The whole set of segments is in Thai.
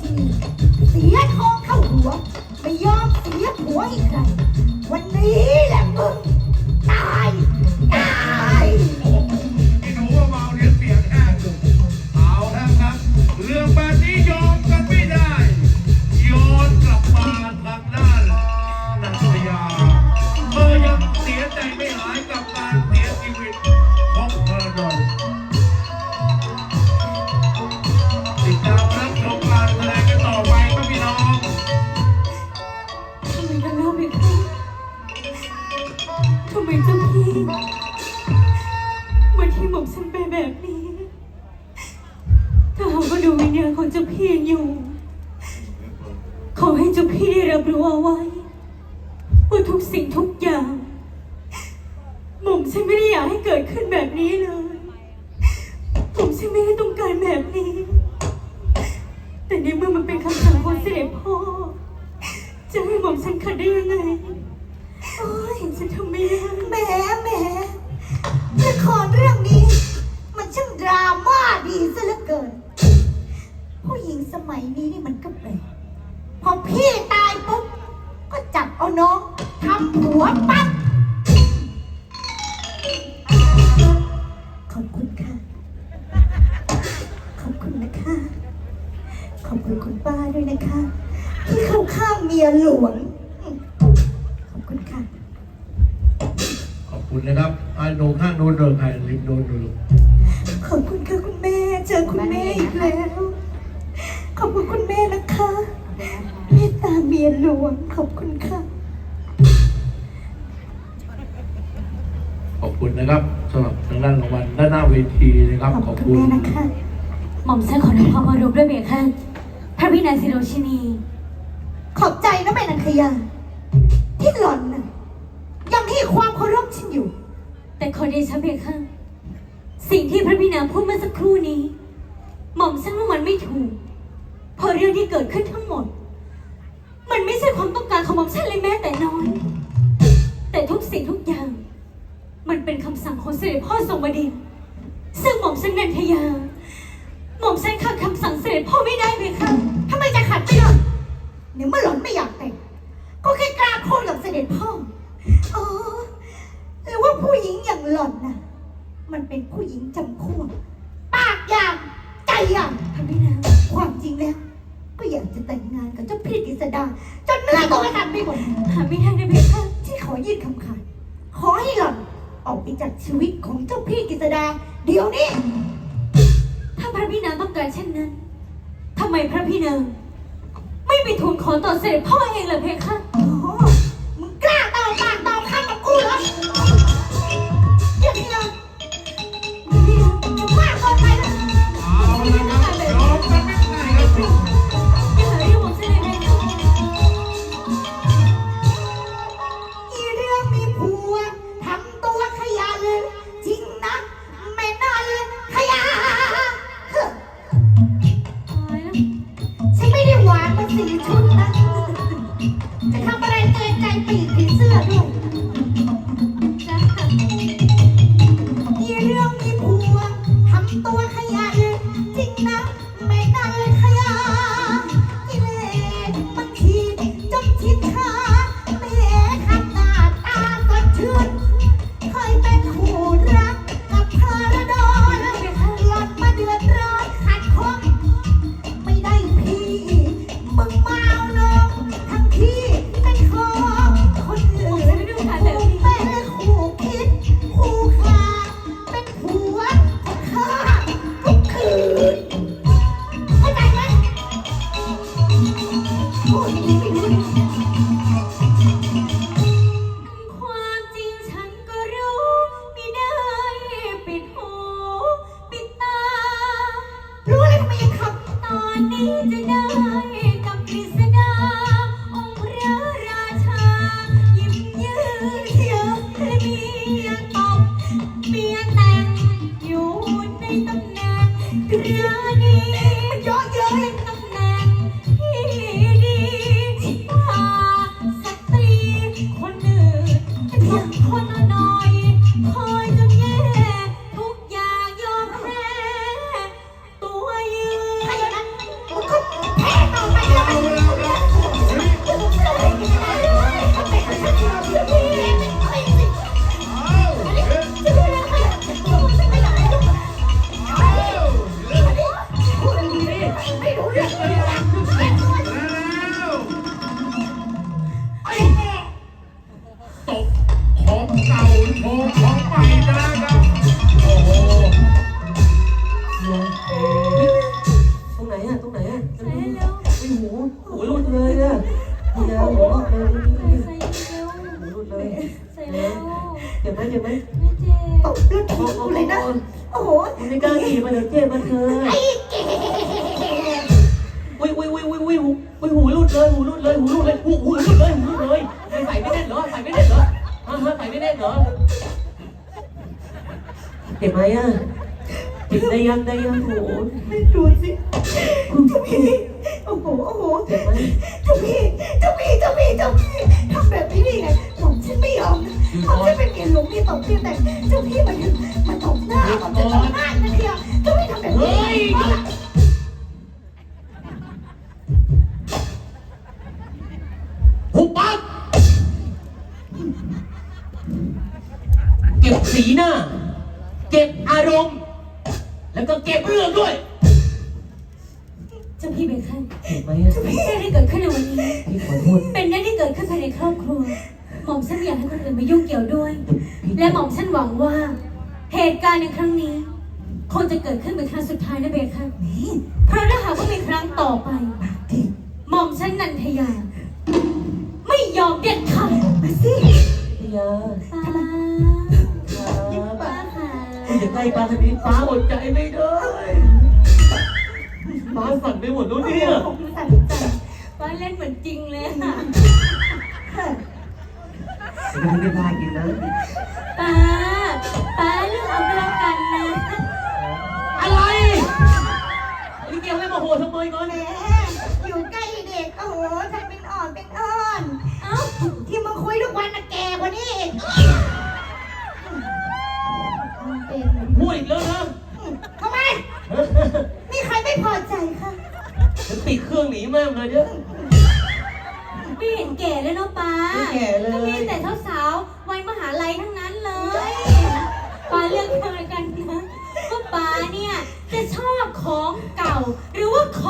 ชินีเสียทองเข้าหัว ไม่ยอมเสียผัวอีกใครวันนี้แหละมึง แบบนี้ ถ้าหากว่าดูวิญญาณของเจ้าพี่ยังอยู่ ขอให้เจ้าพี่ได้รับรู้เอาไว้ ว่าทุกสิ่งทุกอย่างหม่อมฉันไม่ได้อยากให้เกิดขึ้นแบบนี้เลยหม่อมฉันไม่ได้ต้องการแบบนี้ แต่ในเมื่อมันเป็นคำสั่งของเสด็จพ่อ จะให้หม่อมฉันขัดได้ยังไงโอ้ยฉันทำไม่ได้ แหมแหมละครเรื่องนี้ ดราม่าดีซะเหลือเกิน ผู้หญิงสมัยนี้นี่มันก็แปลกพอพี่ตายปุ๊บ ก็จับเอาน้องทำผัวปั๊บขอบ แม่อีกแล้ว ขอบคุณคุณแม่นะคะเมตตาเมียหลวงขอบคุณค่ะ ขอบคุณนะครับสำหรับทางด้านรางวัลด้านหน้าเวทีนะครับขอบขอบคุณคุณแม่นะคะหม่อมฉันขอทำความเคารพด้วยเบียค่ะพระพินาศิโรชินี ขอบใจนะแม่นันทยา ที่หล่อนน่ะยังให้ความเคารพฉันอยู่ แต่ขอเดชะเบียค่ะสิ่งที่พระพินาพูดเมื่อสักครู่นี้ หม่อมฉันว่ามันไม่ถูก เพราะเรื่องที่เกิดขึ้นทั้งหมด มันไม่ใช่ความต้องการของหม่อมฉันเลยแม้แต่น้อย แต่ทุกสิ่งทุกอย่าง มันเป็นคำสั่งของเสด็จพ่อทรงบดินทร์ซึ่งหม่อมฉันนันทยา หม่อมฉันขัดคำสั่งเสด็จพ่อไม่ได้เลยค่ะทำไมจะขัดไม่หล่อนในเมื่อหล่อนไม่อยากแต่ง ก็แค่กล้าโค่นกับเสด็จพ่ออ๋อหรือว่าผู้หญิงอย่างหล่อนน่ะ มันเป็นผู้หญิงจำพวกปากอย่าง ย่างพระพินาความจริงแล้ว ก็อยากจะแต่งงานกับเจ้าพี่กฤษดาจนเนื้อตัวสั่นไปหมดหาไม่ได้นะเบียค่ะที่ขอยื่นคำขาดขอให้หล่อนออกไปจากชีวิตของเจ้าพี่กฤษดา เดี๋ยวนี้ ถ้าพระพี่นางต้องการเช่นนั้นทำไมพระพี่นางไม่ไปทูลขอต่อเสด็จพ่อเองเลยเพคะ ชุดนะ เจ็บไหมเจ็บไหมไม่เจ็บตบด้วยถีบกูเลยนะ โอ้โหมันไม่กล้าขี่มาเดี๋ยวเจ็บมันเธอไอ้เก๋อุ้ยอุ้ยอุ้ยอุ้ยอุ้ยหูอุ้ยหูหลุดเลยหูหลุดเลยหูหลุดเลยหูหูหลุดเลยหูหลุดเลยใส่ไม่แน่นเหรอใส่ไม่แน่นเหรอฮะฮะใส่ไม่แน่นเหรอเจ็บไหมอะเจ็บได้ยังได้ยังโหไม่ดูสิเจ้าพี่โอ้โหโอ้โหเจ็บไหมเจ้าพี่เจ้าพี่เจ้าพี่เจ้าพี่ทำแบบนี้ได้ไงผมฉันไม่ยอม ผมฉันเป็นเมียหลวงที่ตบพี่แต่เจ้าพี่มันมันตบหน้าผมจะตบหน้านะเดียวเจ้าพี่ทำแบบนี้เฮ้ยหุบปากเก็บสีหน้า เก็บอารมณ์ แล้วก็เก็บเรื่องด้วย เจ้าพี่เบคอนเห็นไหมอะเรื่องที่เกิดขึ้นในวันนี้ พี่ขอโทษเป็นเรื่องที่เกิดขึ้นภายในครอบครัว หม่อมฉันไม่อยากให้คนอื่นมายุ่งเกี่ยวด้วย และหม่อมฉันหวังว่า เหตุการณ์ในครั้งนี้ คงจะเกิดขึ้นเป็นครั้งสุดท้ายนะเบคอนเพราะถ้าหากว่ามีครั้งต่อไปหม่อมฉันนันทยา ไม่ยอมเด็ดขาดมาสิพี่ยาป้าครับป้าค่ะคุณจะใกล้ปลาคดีฟ้าอดใจไม่ได้ฟ้าสั่นไปหมดแล้วเนี่ย ผมสั่นใจป้าเล่นเหมือนจริงเลยค่ะ ไม่ได้พากินนะป้าป้าเลือกเอาก็แล้วกันนะ อะไรนี่เกี่ยวให้มาโหดทำไมก่อนแหมอยู่ใกล้เด็ก โอ้โหทำเป็นอ่อนเป็นอ่อน เอ้า ที่มึงคุยทุกวันน่ะแกกว่านี้อีกมันเป็นพูดอีกแล้วนะทำไม มีใครไม่พอใจคะจะปิดเครื่องหนีแม่งเลยเนี่ยไม่เห็นแก่เลยเนาะป้าไม่แก่เลย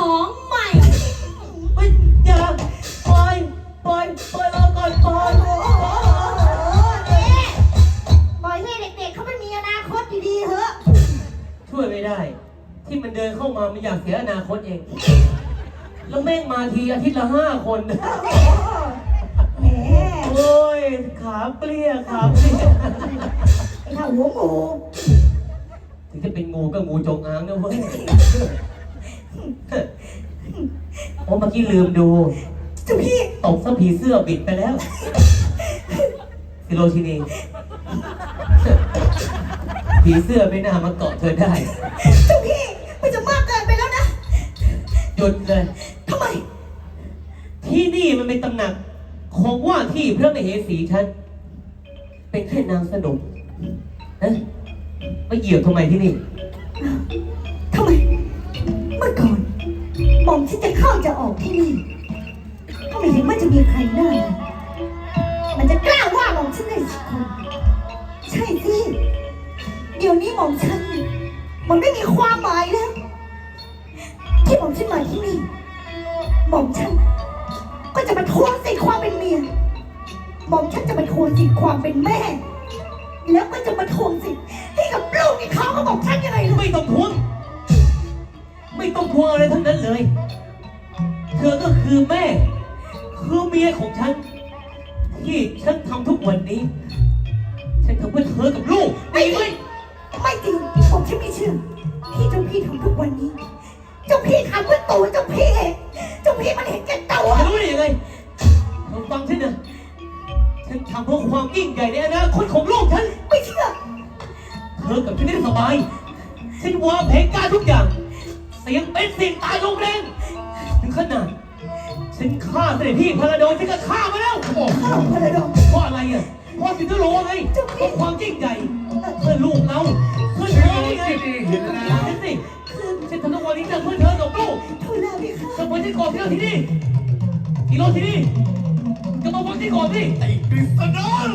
ของใหม่เฮ้ยอย่าปล่อยปล่อยปล่อยเราก่อนปล่อยโอ้โหเนี่ยปล่อยให้เด็กๆเขามันมีอนาคตดีๆเถอะช่วยไม่ได้ ที่มันเดินเข้ามามันอยากเสียอนาคตเอง แล้วแม่งมาทีอาทิตย์ละห้าคนโอ้โหแหมโอ้ย ขาเปรี้ยขาเปรี้ยไอ้ข้าหัวหมูถึงจะเป็นงูก็งูจงอางนะเว้ย โอ้เมื่อกี้ลืมดูเจ้าพี่ตกซะผีเสื้อบิดไปแล้วสิโรชินีผีเสื้อไม่น่ามาเกาะเธอได้ เจ้าพี่มันจะมากเกินไปแล้วนะ หยุดเลยทำไม ที่นี่มันเป็นตำหนัก ของว่าที่พระมเหสีฉัน เป็นแค่นางสนุกนะมาเหยียบทำไมที่นี่ทำไม เมื่อก่อนหม่อมที่จะเข้าจะออกที่นี่ก็ไม่เห็นว่าจะมีใครหน้าเลยมันจะกล้าว่าหม่อมฉันได้สักคนใช่สิเดี๋ยวนี้หม่อมฉัน มันไม่มีความหมายแล้วที่หม่อมฉันมาที่นี่หม่อมฉัน ก็จะมาทวงสิทธิ์ความเป็นเมียหม่อมฉันจะมาทวงสิทธิ์ความเป็นแม่ แล้วก็จะมาทวงสิทธิ์ คือแม่ คือเมียของฉัน ที่ฉันทำทุกวันนี้ ฉันทำเพื่อเธอกับลูกไม่ไหมไม่จริงผมฉันไม่เชื่อที่เจ้าพี่ทำทุกวันนี้ เจ้าพี่ทำเพื่อตัวเจ้าพี่เองเจ้าพี่มันเห็นแก่ตัวจะรู้ได้ยังไงเธอฟังฉันนะฉันทำเพื่อความยิ่งใหญ่ในอนาคตของลูกฉันไม่เชื่อ เธอกับฉันได้สบาย ฉันวางแผนการทุกอย่าง เสียงเป็นเสียงตายลงแรงถึงขนาด ฉันฆ่าเสด็จพี่พาราโดนฉันก็ฆ่ามาแล้วโอ้โหข้าวพระดองเพราะอะไรอะเพราะสิงคโปร์ไงเพราะความยิ่งใหญ่เพื่อลูกเราเพื่อเธอไงเห็นแล้วฉันสิฉันทำทุกวันนี้จะเพื่อเธอกับลูกทุลาพี่ข้าจะไปที่ก่อนที่เราที่นี่ที่เราที่นี่จะมาฟังที่ก่อนสิไอ้กฤษณะส่งวันให้ลูก